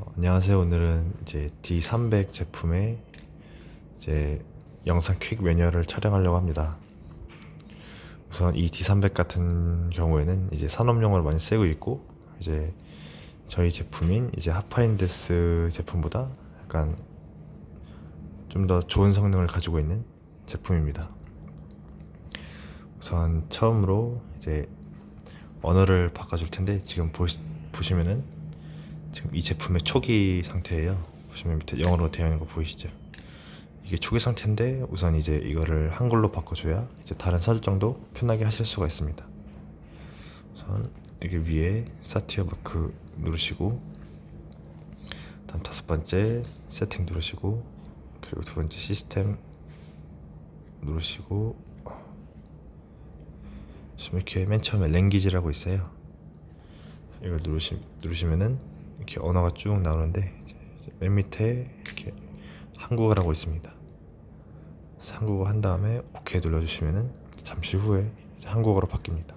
어, 안녕하세요. 오늘은 이제 D300 제품의 이제 영상 퀵 매뉴얼을 촬영하려고 합니다. 우선 이 D300 같은 경우에는 이제 산업용으로 많이 쓰고 있고 이제 저희 제품인 이제 하파인데스 제품보다 약간 좀 더 좋은 성능을 가지고 있는 제품입니다. 우선 처음으로 이제 언어를 바꿔줄 텐데 지금 보시, 보시면은 지금 이 제품의 초기 상태예요. 보시면 밑에 영어로 되어 있는 거 보이시죠? 이게 초기 상태인데 우선 이제 이거를 한글로 바꿔줘야 이제 다른 설정도 편하게 하실 수가 있습니다. 우선 여기 위에 사티어 마크 누르시고 다음 다섯 번째 세팅 누르시고 그리고 두 번째 시스템 누르시고 지금 이렇게 맨 처음에 랭귀지라고 있어요. 이걸 누르시, 누르시면은 이렇게 언어가 쭉 나오는데 맨 밑에 이렇게 한국어라고 있습니다. 한국어 한 다음에 OK 눌러주시면은 잠시 후에 한국어로 바뀝니다.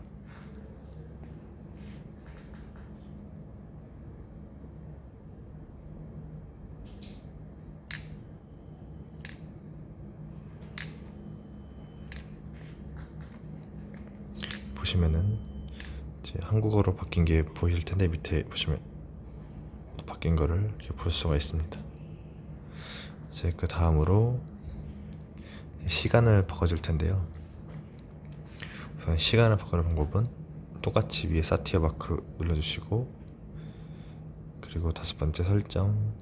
보시면은 이제 한국어로 바뀐 게 보이실 텐데 밑에 보시면 바뀐 거를 볼 수가 있습니다. 이제 그 다음으로 시간을 바꿔줄 텐데요. 우선 시간을 바꾸는 방법은 똑같이 위에 사티어 마크 눌러주시고 그리고 다섯 번째 설정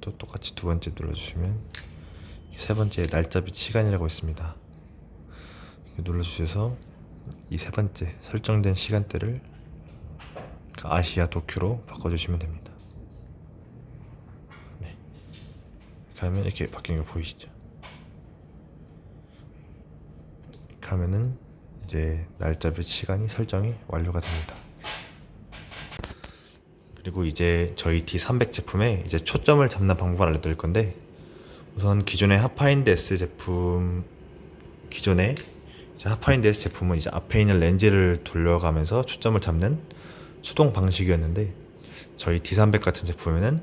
또 똑같이 두 번째 눌러주시면 세 번째 날짜 및 시간이라고 있습니다. 눌러주셔서 이 세 번째 설정된 시간대를 그 아시아 도쿄로 바꿔주시면 됩니다. 네. 이렇게 하면 이렇게 바뀐 거 보이시죠? 이렇게 하면은 이제 날짜별 시간이 설정이 완료가 됩니다. 그리고 이제 저희 D300 제품에 이제 초점을 잡는 방법을 알려드릴 건데 우선 기존의 하파인드 S 제품 기존의 하파인드 S 제품은 이제 앞에 있는 렌즈를 돌려가면서 초점을 잡는 수동 방식이었는데 저희 D300 같은 제품에는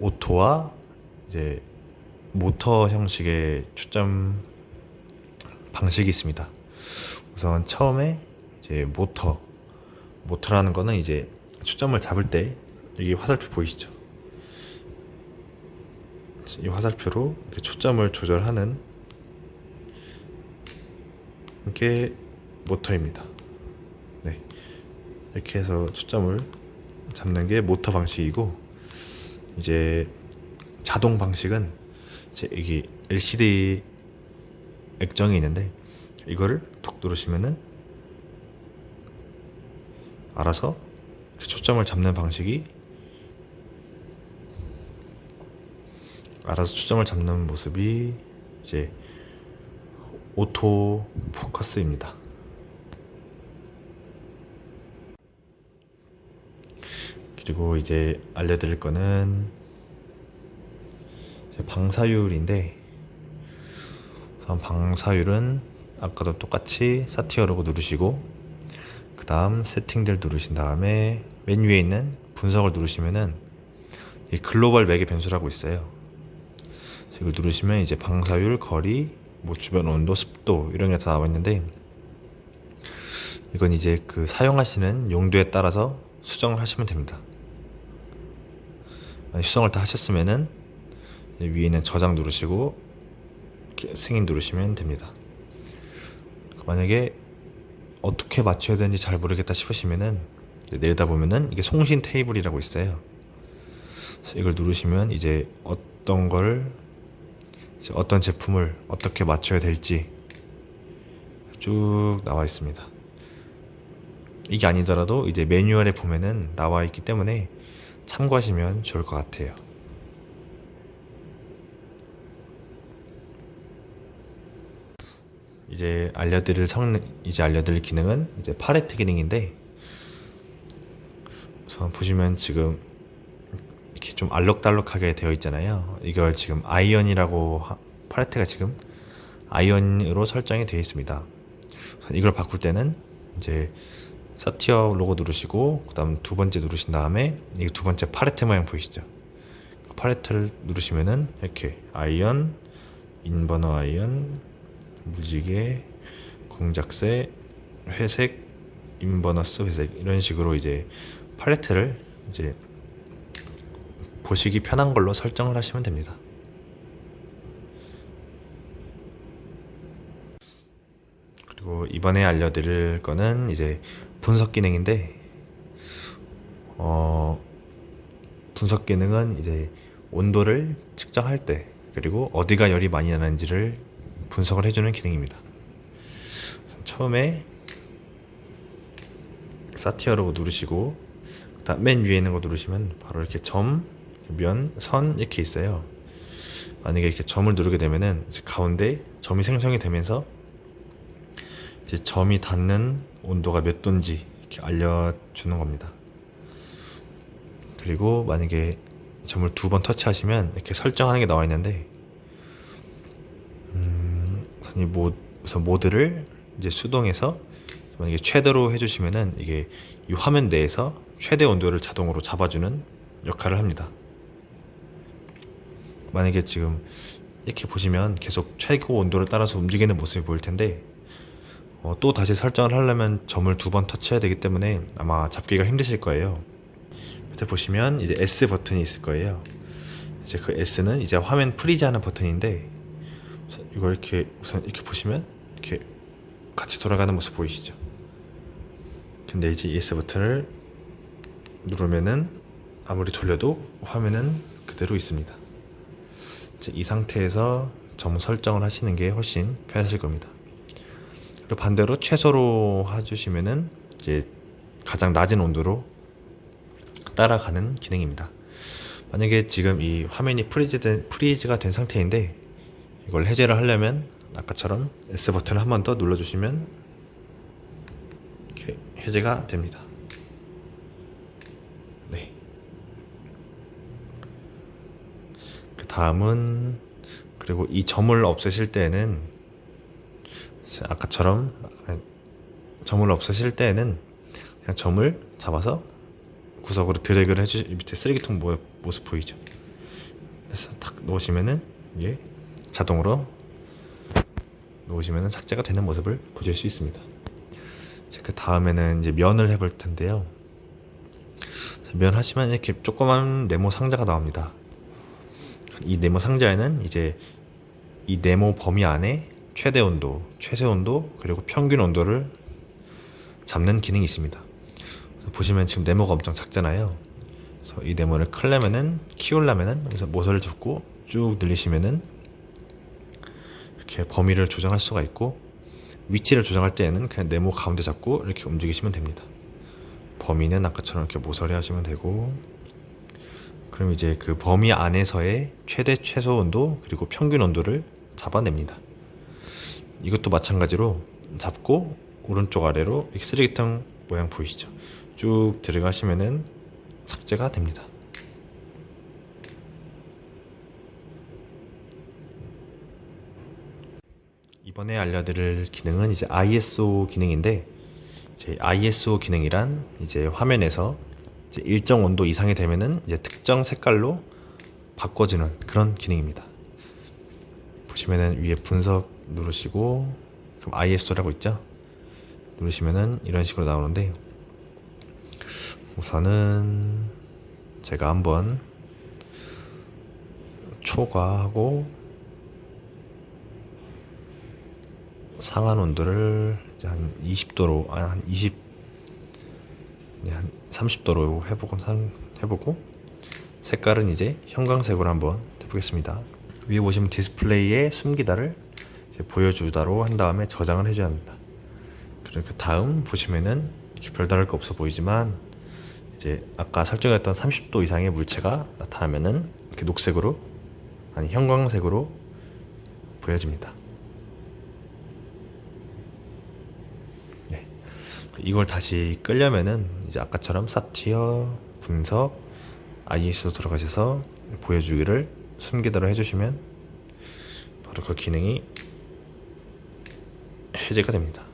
오토와 이제 모터 형식의 초점 방식이 있습니다. 우선 처음에 이제 모터 모터라는 거는 이제 초점을 잡을 때 여기 화살표 보이시죠? 이 화살표로 초점을 조절하는 이게 모터입니다. 네. 이렇게 해서 초점을 잡는 게 모터 방식이고 이제 자동 방식은 이제 여기 LCD 액정이 있는데 이거를 톡 누르시면은 알아서 이렇게 초점을 잡는 방식이 알아서 초점을 잡는 모습이 이제 오토 포커스입니다. 그리고 이제 알려드릴 거는 방사율인데 우선 방사율은 아까도 똑같이 사티어로고 누르시고 그 다음 세팅들 누르신 다음에 맨 위에 있는 분석을 누르시면은 이 글로벌 매개 변수라고 있어요. 이걸 누르시면 이제 방사율, 거리, 뭐 주변 온도, 습도 이런 게 다 나와 있는데 이건 이제 그 사용하시는 용도에 따라서 수정을 하시면 됩니다. 수정을 다 하셨으면은 위에 있는 저장 누르시고 승인 누르시면 됩니다. 만약에 어떻게 맞춰야 되는지 잘 모르겠다 싶으시면은 내리다 보면은 이게 송신 테이블이라고 있어요. 이걸 누르시면 이제 어떤 걸 어떤 제품을 어떻게 맞춰야 될지 쭉 나와 있습니다. 이게 아니더라도 이제 매뉴얼에 보면은 나와 있기 때문에 참고하시면 좋을 것 같아요. 이제 알려드릴 성능, 이제 알려드릴 기능은 이제 팔레트 기능인데 우선 보시면 지금 이렇게 좀 알록달록하게 되어 있잖아요. 이걸 지금 아이언이라고 하- 팔레트가 지금 아이언으로 설정이 되어 있습니다. 우선 이걸 바꿀 때는 이제 사티어 로고 누르시고 그다음 두 번째 누르신 다음에 이게 두 번째 팔레트 모양 보이시죠? 그 팔레트를 누르시면은 이렇게 아이언, 인버너 아이언, 무지개, 공작새, 회색, 인버너스 회색 이런 식으로 이제 팔레트를 이제 보시기 편한 걸로 설정을 하시면 됩니다. 그리고 이번에 알려드릴 거는 이제 분석 기능인데, 어, 분석 기능은 이제 온도를 측정할 때, 그리고 어디가 열이 많이 나는지를 분석을 해주는 기능입니다. 처음에 사티어로 누르시고, 그다음 맨 위에 있는 거 누르시면 바로 이렇게 점, 면, 선 이렇게 있어요. 만약에 이렇게 점을 누르게 되면은 가운데 점이 생성이 되면서 이제 점이 닿는 온도가 몇 도인지 이렇게 알려주는 겁니다. 그리고 만약에 점을 두 번 터치하시면 이렇게 설정하는 게 나와 있는데, 음, 우선 이 모, 우선 모드를 이제 수동에서 만약에 최대로 해주시면은 이게 이 화면 내에서 최대 온도를 자동으로 잡아주는 역할을 합니다. 만약에 지금 이렇게 보시면 계속 최고 온도를 따라서 움직이는 모습이 보일 텐데 어, 또 다시 설정을 하려면 점을 두 번 터치해야 되기 때문에 아마 잡기가 힘드실 거예요. 밑에 보시면 이제 S 버튼이 있을 거예요. 이제 그 S는 이제 화면 프리즈 하는 버튼인데 우선 이걸 이렇게 우선 이렇게 보시면 이렇게 같이 돌아가는 모습 보이시죠? 근데 이제 이 S 버튼을 누르면은 아무리 돌려도 화면은 그대로 있습니다. 이 상태에서 점 설정을 하시는 게 훨씬 편하실 겁니다. 그리고 반대로 최소로 해주시면은 이제 가장 낮은 온도로 따라가는 기능입니다. 만약에 지금 이 화면이 프리즈 된, 프리즈가 된 상태인데 이걸 해제를 하려면 아까처럼 S 버튼을 한 번 더 눌러주시면 이렇게 해제가 됩니다. 네. 그 다음은 그리고 이 점을 없애실 때는 아까처럼 점을 없애실 때는 그냥 점을 잡아서 구석으로 드래그를 해주 밑에 쓰레기통 모- 모습 보이죠? 그래서 탁 놓으시면은 이게 자동으로 놓으시면은 삭제가 되는 모습을 보실 수 있습니다. 그 다음에는 이제 면을 해볼 텐데요. 면 하시면 이렇게 조그만 네모 상자가 나옵니다. 이 네모 상자에는 이제 이 네모 범위 안에 최대 온도, 최소 온도, 그리고 평균 온도를 잡는 기능이 있습니다. 보시면 지금 네모가 엄청 작잖아요. 그래서 이 네모를 클려면은 키우려면은 여기서 모서리를 잡고 쭉 늘리시면은 이렇게 범위를 조정할 수가 있고 위치를 조정할 때에는 그냥 네모 가운데 잡고 이렇게 움직이시면 됩니다. 범위는 아까처럼 이렇게 모서리 하시면 되고 그럼 이제 그 범위 안에서의 최대 최소 온도 그리고 평균 온도를 잡아냅니다. 이것도 마찬가지로 잡고 오른쪽 아래로 이 쓰레기통 모양 보이시죠? 쭉 들어가시면은 삭제가 됩니다. 이번에 알려드릴 기능은 이제 ISO 기능인데 이제 ISO 기능이란 이제 화면에서 이제 일정 온도 이상이 되면은 이제 특정 색깔로 바꿔주는 그런 기능입니다. 보시면은 위에 분석 누르시고 그럼 ISO라고 있죠? 누르시면은 이런 식으로 나오는데 우선은 제가 한번 초과하고 상한 온도를 한 20도로 아니 한 20, 네, 한 30도로 해보고 상, 해보고 색깔은 이제 형광색으로 한번 해보겠습니다. 위에 보시면 디스플레이에 숨기다를 보여주다로 한 다음에 저장을 해줘야 합니다. 그리고 그 다음 보시면은 별다를 거 없어 보이지만 이제 아까 설정했던 30도 이상의 물체가 나타나면은 이렇게 녹색으로 아니 형광색으로 보여집니다. 네. 이걸 다시 끌려면은 이제 아까처럼 사티어 분석 ISO 들어가셔서 보여주기를 숨기다로 해주시면 바로 그 기능이 해제가 됩니다.